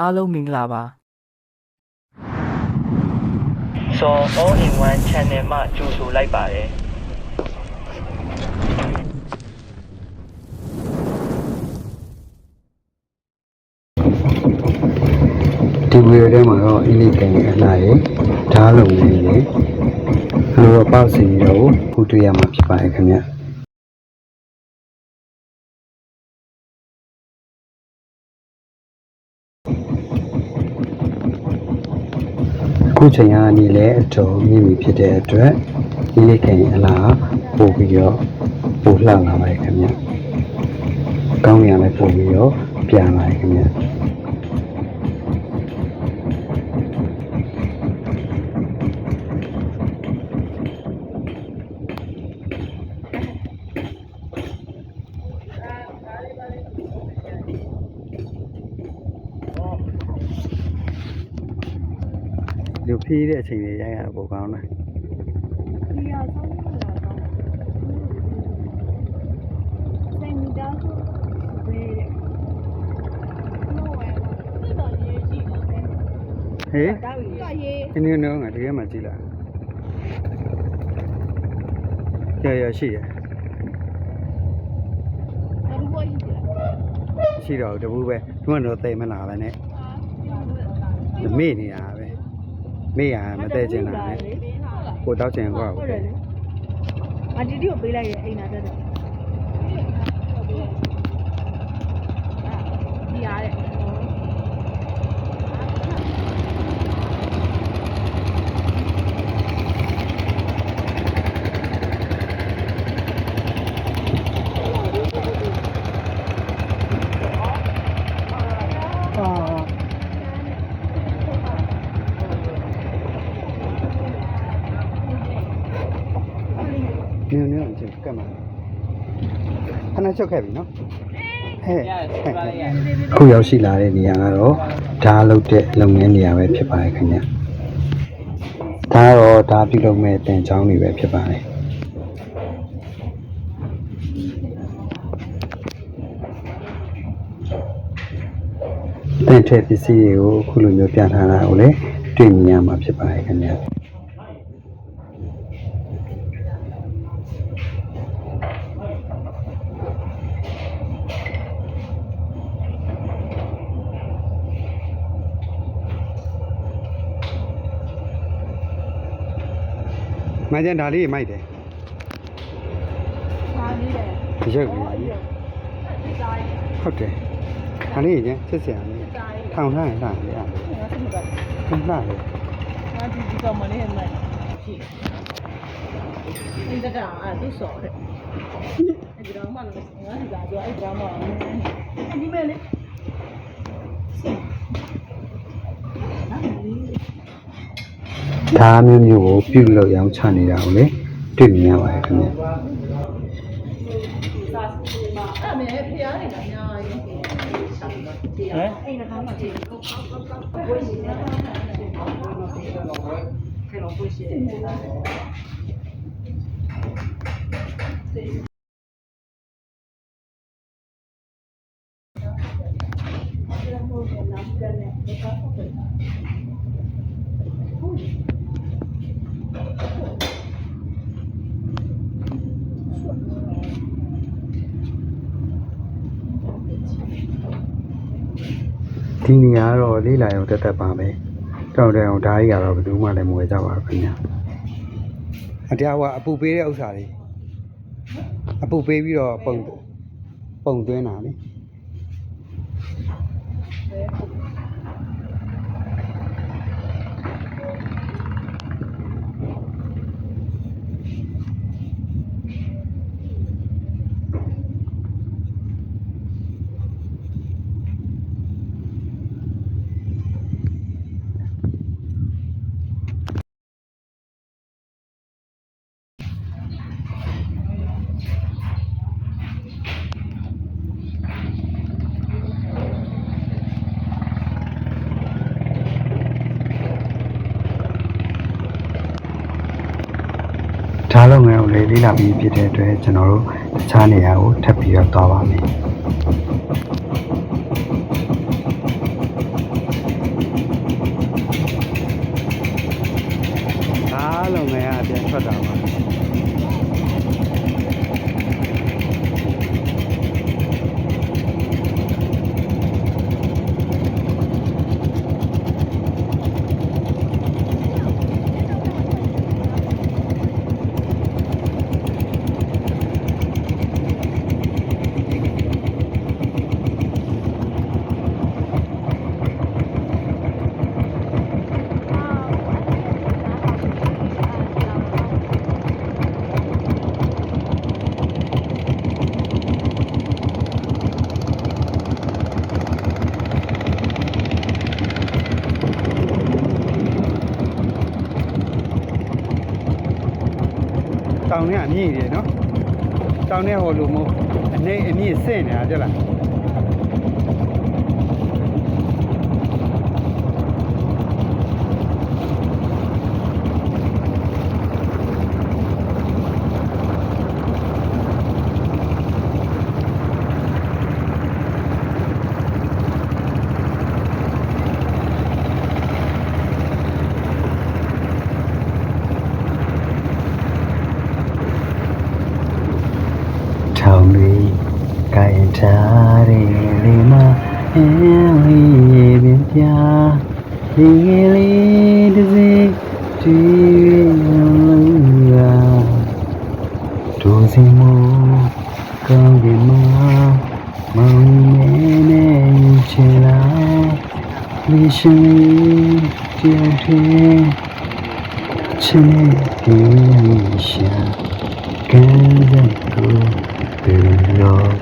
အားလုံးမင်္ဂလာပါစော all in one channel မှာကြိုဆိုလိုက်ပါတယ်ဒီဗီဒီယိုထဲမှာတော့အင်းလေးကန်အလှရဲ့ဓာတ်လုံးလေးနဲ့အဲ့လိုတော့ပေါ့စီတော့ခုတွေ့ရမှာဖြစ်ပါတယ်ခင်ဗျ ခုချိန်ကနေလည်းအတော်မြင့်ပြီဖြစ်တဲ့အတွက်အင်းလေးကန်အလှပို့ပြီးတော့ပို့လှလာပါတယ်ခင်ဗျကောင်းရမယ်ပို့ပြီးတော့ပြန်လာတယ်ခင်ဗျ လူဖြည်းတဲ့အချိန်လေးရိုက်ရတာပိုကောင်းတယ်ဒီရဆောင်ရတာတော့စိတ်မိသားစုဘယ်တဲ့နော်ဝဲဒီတော့ရေးကြည့်တယ်ဟေးဒါဝီကရေးဒီနေ့တော့ငါဒီထဲမှာကြည့်လာရရရှိရဘယ်လိုရေးကြည့်လဲရှိတော့တဘူးပဲဒီမှာတော့တိတ်မလာပဲနဲ့မေ့နေတာပဲ မေ့ရမတဲ့ကျင်တာနဲ့ကိုတောက်ကျင်ကွာဟုတ်ပဲတယ်လေအတီတီကိုပေးလိုက်ရဲ့အိမ်နာတက်တယ်ဒီရတဲ့ နင်းနင်းချင်းကတ်မှာ ခဏချုပ်ခဲ့ပြီနော်ဟဲ့ခုရောက်ရှိလာတဲ့နေရာကတော့ဓာတ်လုတ်တဲ့လုပ်ငန်းနေရာပဲဖြစ်ပါတယ်ခင်ဗျဒါကတော့ဓာတ်ပြုလုပ်မဲ့တင်ချောင်းတွေပဲဖြစ်ပါတယ်တင့်တဲ့ပစ္စည်းတွေကိုအခုလိုမျိုးပြထားတာကိုလည်းတွေ့မြင်ရမှာဖြစ်ပါတယ်ခင်ဗျာ မကျန်ဒါလေးမိုက်တယ်ဒါလေးတယ်ဒီရုပ်လေးဟုတ်တယ်ဒါလေးကျန်စစ်စရာလေးထောင်ထားရင်ထားလေအဲ့ငါစမကဒါလှတယ်ငါဒီဒီကောင်မလေးဟဲ့မိုက်ကြည့်ဒီတတာအဲ့သူစော်တဲ့အဲ့ဒီတော့မှလည်းငါဒီကပြောအဲ့ဒီတော့မှဒီမဲ့လေ ဓာတ်မျိုးမျိုးကိုပြုလုပ်ရောင်းချနေတာကိုလည်းတွေ့မြင်ရပါတယ်ခင်ဗျာအဲ့မဲဖျားနေတာများကြီးဟမ်အဲ့ဒါကမှကြည့် ဒီနေရာကတော့လေးလာရုံတက်တက်ပါပဲတောက်တယ်အောင်ဓာတ်ကြီးကတော့ဘယ်သူမှလည်းမဝယ်ကြပါဘူးခင်ဗျာအတရားကအပူပေးတဲ့ဥစ္စာတွေအပူပေးပြီးတော့ပုံပုံသွင်းတာလေ ကိုလည်းလေးလာပြီးဖြစ်တဲ့အတွက်ကျွန်တော်တို့တခြားနေရာကိုထပ်ပြီးတော့သွားပါမယ် ထွက်တာပါတောင်ထဲကအ မြင့်ကြီးတယ်နော်တောင်ထဲဟောလို့မဟုတ်အနေအမြင့်ဆင့်နေတာကြက်လား ထောင်တွေကင် ထားတဲ့လေမအင်းလေးပင်ပြဒီငယ်လေးတစ်စိဒီလုံးရာဒူစီမူကောင်းဒီမမောင်နေနေချင်လာဒီရှင်တယောက်တည်းချစ်ဒီရှာ can't go to your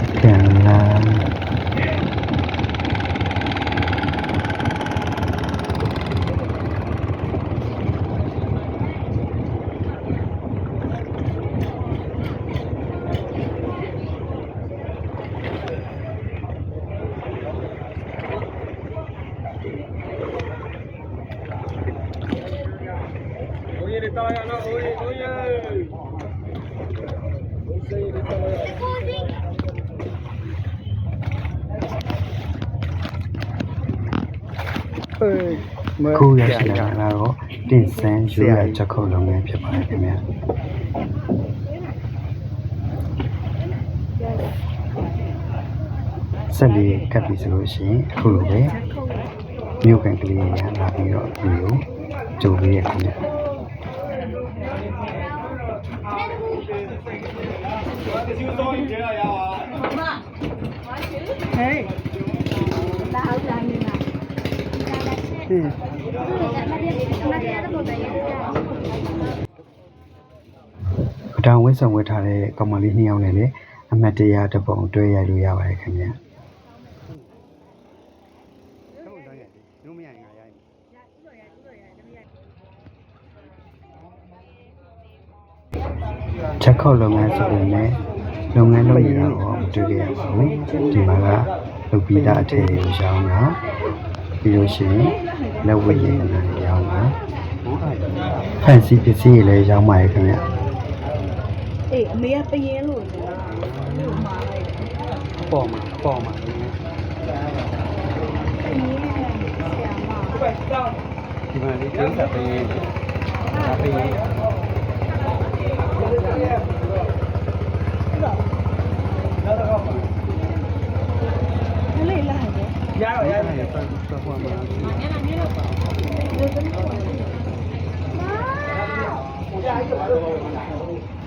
ရိုးရချက်ခုတ်လုပ်ငန်းဖြစ်ပါတယ်ခင်ဗျာ။ဆက်ပြီးကပ်ပြီးဆိုလို့ရှိရင်အခုလိုပဲမြို့ကန်ကလေးရလာပြီးတော့ဒီကိုကြိုပေးရခင်ဗျာ။ဟေးလာဟုတ်လားညီမဟင်း သူကမတရားမတရားတော့ပဲရတယ် ပထော င်ဝင်းဆောင်ဝတ်ထားတဲ့ကောင်မလေးနှစ်ယောက်နဲ့လည်းအမတ်တရားတစ်ပုံတွဲရလို့ရပါတယ်ခင်ဗျာချက်ခုတ်လုပ်ငန်းဆိုပေမဲ့လုပ်ငန်းလုပ်နေတာတော့မတွေ့ရပါဘူးဒီမှာကလုပ်ပြီးသားအထည်ကိုရောင်းတာပြီးလို့ရှိရင်လက်ဝတ်ရည်နာရောင်းတာဖန်စီပစ္စည်းတွေလည်းရောင်းပါတယ်ခင်ဗျာ အေးအမေကပရင်လို့နေတာလို့မှာလိုက်တယ်ပေါ်မှာပေါ်မှာ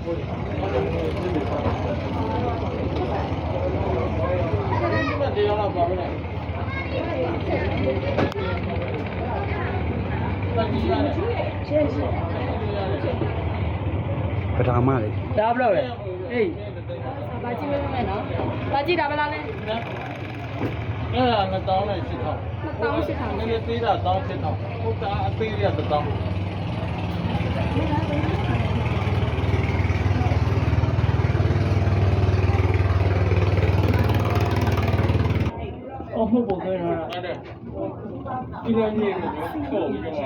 ဆရာမဒီမှာလေးကျင်းတာပေးဒါပေးဟဲ့လေလာဟဲ့ရတော့ရတယ်တော့ပေါ်မှာရှင်းရှင်းပထမလေးဒါဘလို့လဲအေးဘာကြည့်မလဲနော်ဘာကြည့်တာဘလားလဲအဲ့ဒါမတောင်းလိုက်စစ်တော့မတောင်းရှိတာနည်းနည်းသေးတာတောင်းစစ်တော့ဟုတ်တာအသေးရတောင်း မှုပုံသွင်းရတာဟုတ်တယ်ဒီလိုကြီးကိုပို့ပြီးတော့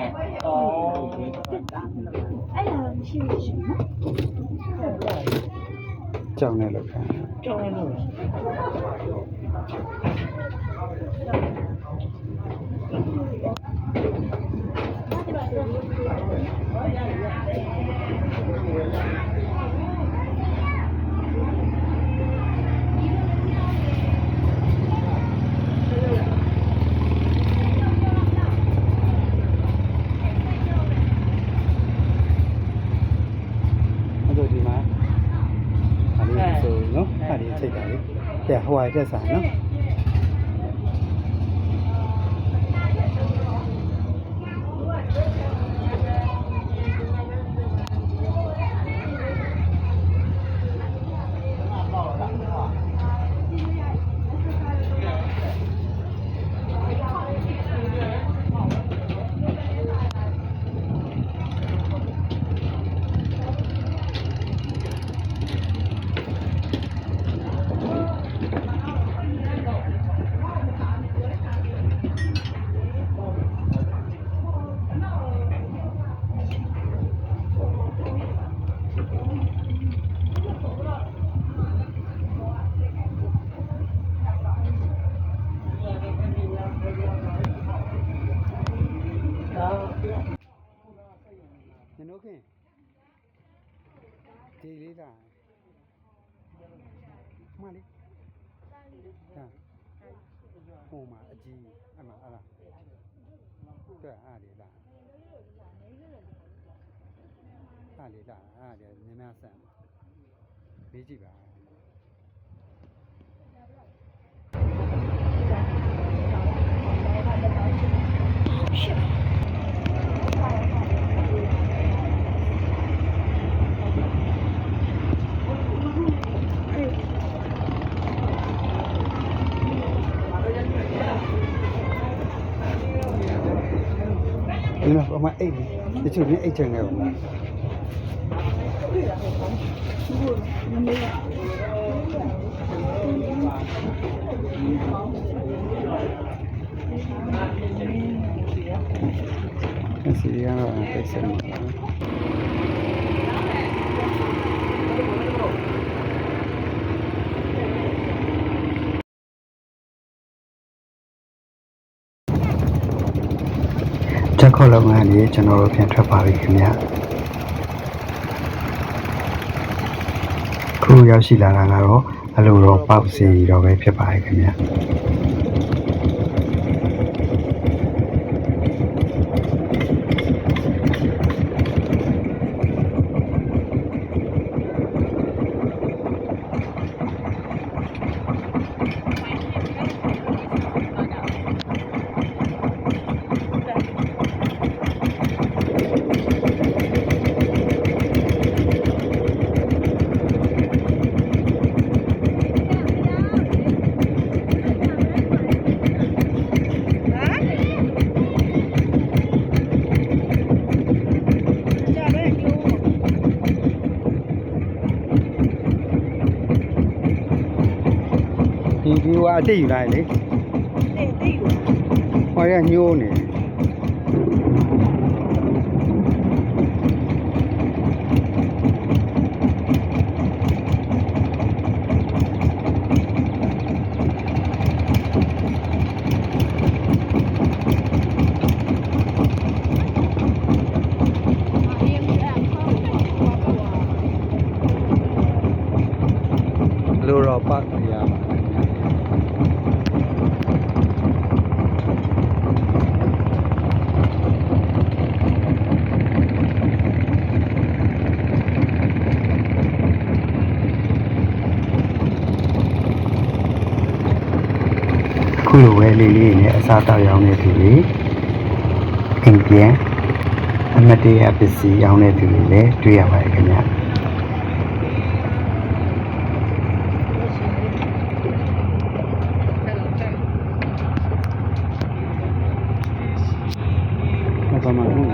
အဲ့ဒါမရှိဘူးရှင်ကြောင်နဲ့လောက်ခံကြောင်နဲ့လောက် ဟဝိုင်တက်ဆိုင်နော်ညနိုးခင်ဒီလေးတာမလေးဟာဟို မှာအကြီးအမအလားတွေ့အားလေးလားအားလေးလားအားလေးနည်းနည်းဆန်မေးကြည့်ပါဒီမှာ အမအိတ်တချို့လည်းအိတ်ချင်နေပါလားအစီရအောင်တိတ်ဆင်ပါ ချက်ခေါ်လုပ်ငန်းလေးကျွန်တော်တို့ပြန်ထွက်ပါပြီခင်ဗျခုရောက်ရှိလာတာကတော့အလိုတော်ပေါက်စီတော့ပဲဖြစ်ပါတယ်ခင်ဗျ ဒီဒီဟို အတိတ်ယူလိုက်လေတိတ်တိတ်ကိုဟောရညိုးနေ လိုပဲလေးလေးနဲ့အစားတောက်ရောင်းနေသူတွေအိမ်ပြန်အမတ်တရပစ္စည်းရောင်းနေသူတွေလည်းတွေ့ရပါတယ်ခင်ဗျာဘာမှမဟုတ်ဘူး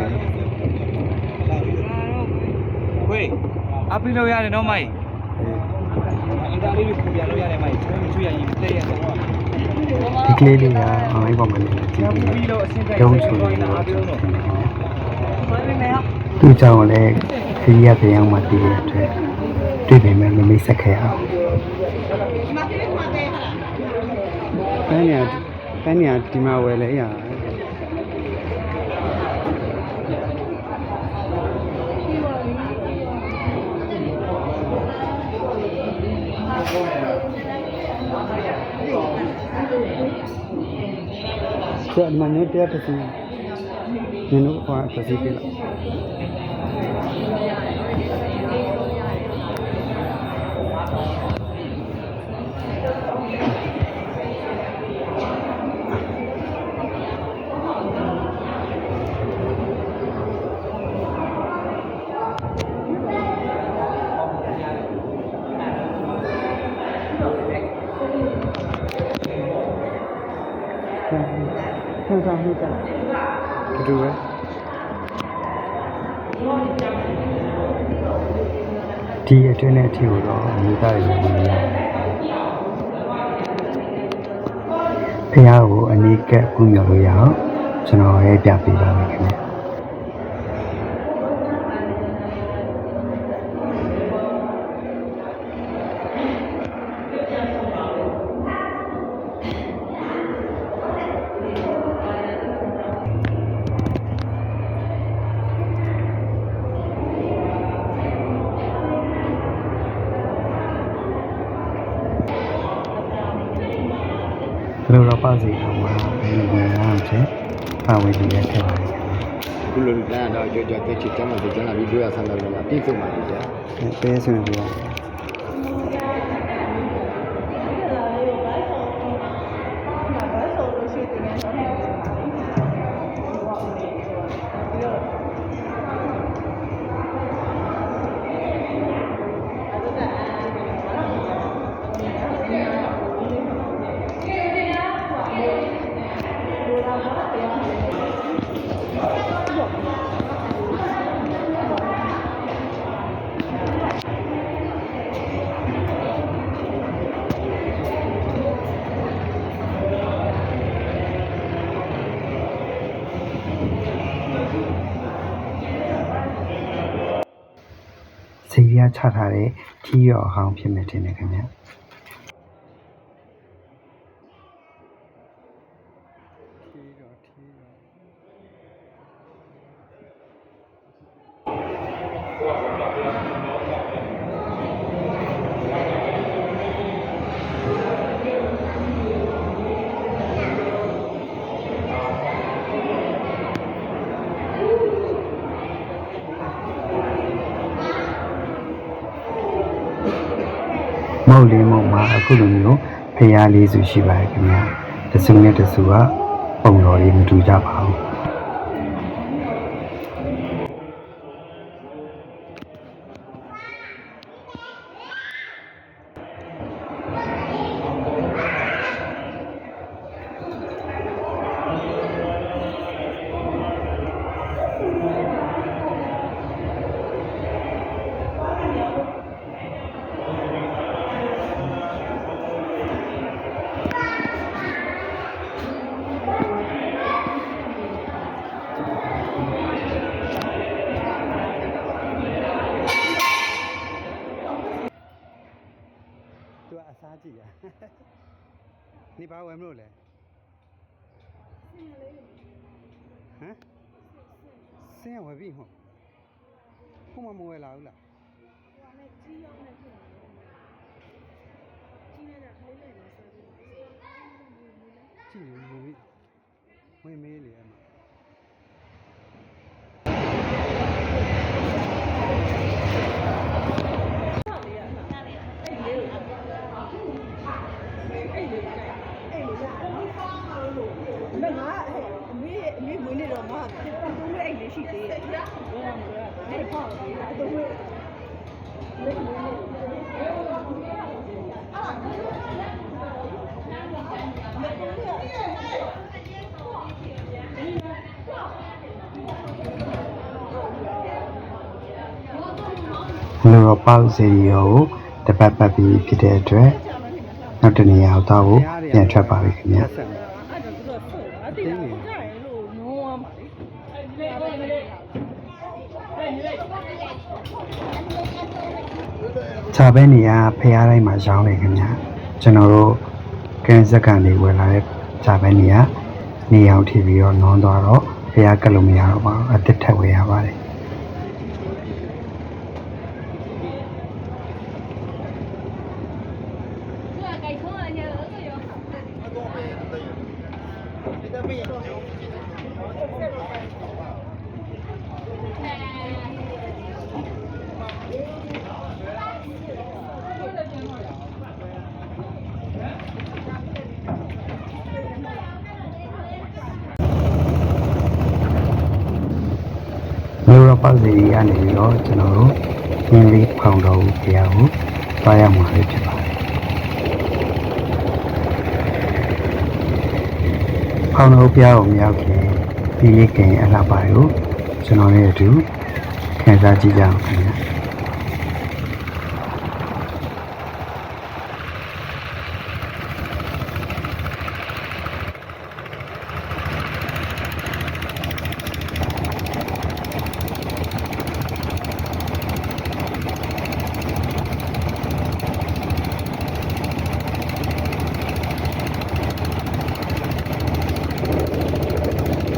ဝေးအပီလို့ရတယ်နော်မိုင်အင်တာလေးကိုပြန်လို့ရတယ်မိုင်ချွေးချွေးရရင်တဲ့ရတယ်ဟော ဒီကလေးလေးကအမိုင်းပေါ်မှာနေကြည့်ပြီးပြီးတော့အစင်တိုင်းတုံးချူနေတာတော့ပြောတော့သူ့ကြောင့်လည်းခရီးရပြန်အောင်မတည်ရတဲ့တွေ့ပေမဲ့မမိတ်ဆက်ခဲ့အောင်ပန်းညာပန်းညာဒီမှာဝယ်လဲရ ကျမညတရားတစ်စီနင်တို့ဟောတစ်စီပြလိုက် ဟုတ်တာဟုတ်တာတူတူပဲဒီအတွင်းနဲ့အထီကိုတော့အမျိုးသားတွေဝင်လာဖះကိုအနီးကပ်ကုမြော်လို့ရအောင်ကျွန်တော်ရဲ့ပြပေးပါမယ်ခင်ဗျာ ပါဝင်ပြီးရခဲ့ပါတယ်ခင်ခုလိုလူတန်းတော့ကြောကြောတက်ချစ်ကျမ်းမှာကျမ်းလာပြီးတွေ့ရဆန်းတော့လည်းပြည့်စုံပါပြီကြာဗျာအဲပေးဆိုနေပြီလား ချထားတဲ့ထီရော်အဟောင်းဖြစ်မယ်တင်တယ်ခင်ဗျာ တ်လေးမဟုတ်မှာအခုလိုမျိုးဖျားလေးစုရှိပါတယ်ခင်ဗျာတစုနဲ့တစုကပုံတော်လေးမတူကြပါဘူး သူကအစားကြည့်ရနေပါဝယ်မလို့လဲဟမ်ဆင်းရဝယ်ပြီဟုတ်ခုမှမဝယ်လာဘူးလားကြီးရောက်နေဖြစ်နေကြီးနေတာခလေးလေးနေဆိုပြီးကြည့်နေပြီဝင်မေးလေအမ မငါအမေအမေမွေးနေတော့ငါတုံးမဲ့အိတ်လေးရှိသေးရဲ့အဲ့ပေါ့လေအတုံးမဲ့ဘလိုတော့ပေါ့စီရီရောကိုတပတ်ပတ်ပြီးဖြစ်တဲ့အတွက် နောက်တနေရာကိုတော့ပြန်ထွက်ပါပြီခင်ဗျာအဲ့တော့သူတို့ဆုတ်အတိတ်ကကြားရင်လို့ငုံသွားမှာလေခြာပဲနေရဖះတိုင်းမှာရောင်းနေခင်ဗျာကျွန်တော်တို့ကင်းစက်ကန်တွေဝယ်လာတဲ့ခြာပဲနေရနေအောင်ထည့်ပြီးတော့နွန်သွားတော့ဖះကက်လို့မရတော့ပါဘူးအတစ်ထက်ဝယ်ရပါတယ် မျိုးတော့ပေါ့စီရီကနေပြီး တော့ကျွန်တော်တို့ရင်းလေးဖောင်တော်ကိုဖះကိုသွားရမှာဖြစ်ပါတယ်ဖောင်းလို့ပြားကိုမရောက်ခင်ဒီနေ့ကင်အလှပါကိုကျွန်တော်နဲ့အတူခန်းစားကြည့်ကြအောင်ခင်ဗျာ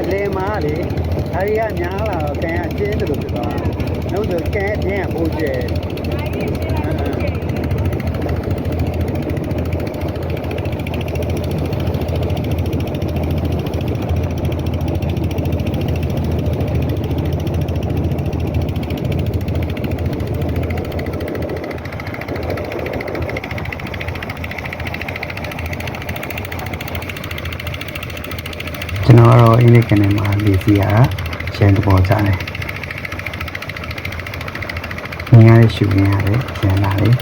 အလေမားလေဒါတွေကများလာတော့ကန်ကကျင်းတယ်လို့ပြောတာနှုတ်ဆိုကန်အပြင်ကပိုးကျဲကျွန် တော်ကတော့အင်္ဂလိပ်ကနေမှာလေစီရတာရှင်းတပေါ်ကြတယ်။ငင်းရတဲ့ရှူရင်းရတယ်ရှင်းလာတယ်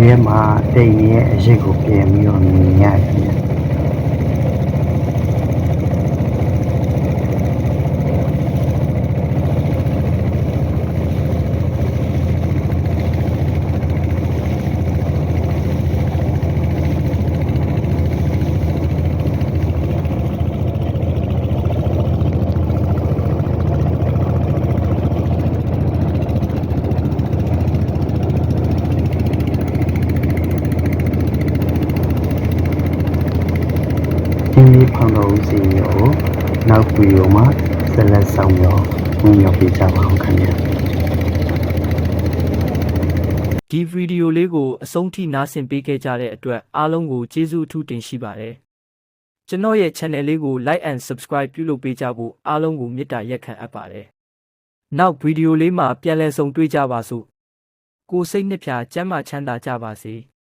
ရှင်ရဲမှာတိတ်ရဲ့အရေးကိုပြင်ပြီးတော့မြင်ရတယ်။။ဒီနေ့ဖောင်တော်ဦးစီကို နောက်ဗီဒီယိုမှာဆက်လက်ဆောင်ရောဝင်ရောက်ပြကြပါအောင်ခင်ဗျာ။ဒီဗီဒီယိုလေးကိုအဆုံးထိနားဆင်ပေးခဲ့ကြတဲ့အတွက်အားလုံးကိုကျေးဇူးအထူးတင်ရှိပါတယ်။ကျွန်တော်ရဲ့ channel လေးကို like and subscribe ပြုလုပ်ပေးကြဖို့အားလုံးကိုမေတ္တာရက်ခံအပ်ပါတယ်။နောက်ဗီဒီယိုလေးမှာပြန်လည်ဆုံတွေ့ကြပါစို့။ကိုယ်စိတ်နှစ်ဖြာကျမ်းမာချမ်းသာကြပါစေ။